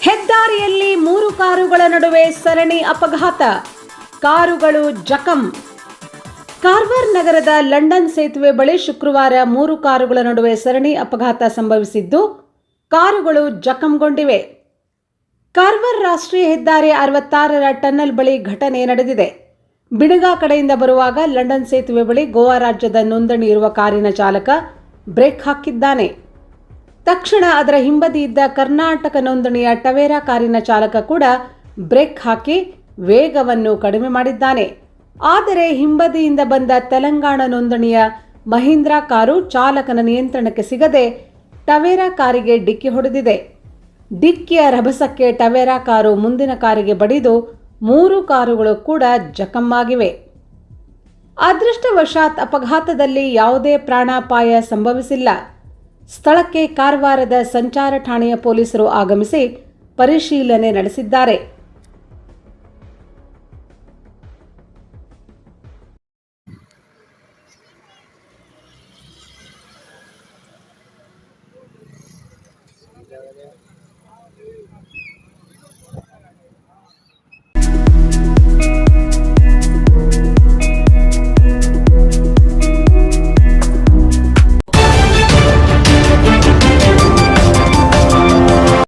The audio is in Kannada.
ಹೆದ್ದಾರಿಯಲ್ಲಿ ಮೂರು ಕಾರುಗಳ ನಡುವೆ ಸರಣಿ ಅಪಘಾತ. ಕಾರುಗಳು ಜಖಂ. ಕಾರ್ವಾರ್ ನಗರದ ಲಂಡನ್ ಸೇತುವೆ ಬಳಿ ಶುಕ್ರವಾರ ಮೂರು ಕಾರುಗಳ ನಡುವೆ ಸರಣಿ ಅಪಘಾತ ಸಂಭವಿಸಿದ್ದು, ಕಾರುಗಳು ಜಖಂಗೊಂಡಿವೆ. ಕಾರ್ವಾರ್ ರಾಷ್ಟ್ರೀಯ ಹೆದ್ದಾರಿ ಅರವತ್ತಾರರ ಟನ್ನಲ್ ಬಳಿ ಘಟನೆ ನಡೆದಿದೆ. ಬಿಣಗಾ ಕಡೆಯಿಂದ ಬರುವಾಗ ಲಂಡನ್ ಸೇತುವೆ ಬಳಿ ಗೋವಾ ರಾಜ್ಯದ ನೋಂದಣಿ ಇರುವ ಕಾರಿನ ಚಾಲಕ ಬ್ರೇಕ್ ಹಾಕಿದ್ದಾನೆ. ತಕ್ಷಣ ಅದರ ಹಿಂಬದಿ ಇದ್ದ ಕರ್ನಾಟಕ ನೋಂದಣಿಯ ಟವೇರಾ ಕಾರಿನ ಚಾಲಕ ಕೂಡ ಬ್ರೇಕ್ ಹಾಕಿ ವೇಗವನ್ನು ಕಡಿಮೆ ಮಾಡಿದ್ದಾನೆ. ಆದರೆ ಹಿಂಬದಿಯಿಂದ ಬಂದ ತೆಲಂಗಾಣ ನೋಂದಣಿಯ ಮಹೀಂದ್ರಾ ಕಾರು ಚಾಲಕನ ನಿಯಂತ್ರಣಕ್ಕೆ ಸಿಗದೆ ಟವೇರಾ ಕಾರಿಗೆ ಡಿಕ್ಕಿ ಹೊಡೆದಿದೆ. ಡಿಕ್ಕಿಯ ರಭಸಕ್ಕೆ ಟವೇರಾ ಕಾರು ಮುಂದಿನ ಕಾರಿಗೆ ಬಡಿದು ಮೂರು ಕಾರುಗಳು ಕೂಡ ಜಖಮ್ಮಾಗಿವೆ. ಅದೃಷ್ಟವಶಾತ್ ಅಪಘಾತದಲ್ಲಿ ಯಾವುದೇ ಪ್ರಾಣಾಪಾಯ ಸಂಭವಿಸಿಲ್ಲ. ಸ್ಥಳಕ್ಕೆ ಕಾರವಾರದ ಸಂಚಾರ ಠಾಣೆಯ ಪೊಲೀಸರು ಆಗಮಿಸಿ ಪರಿಶೀಲನೆ ನಡೆಸಿದ್ದಾರೆ.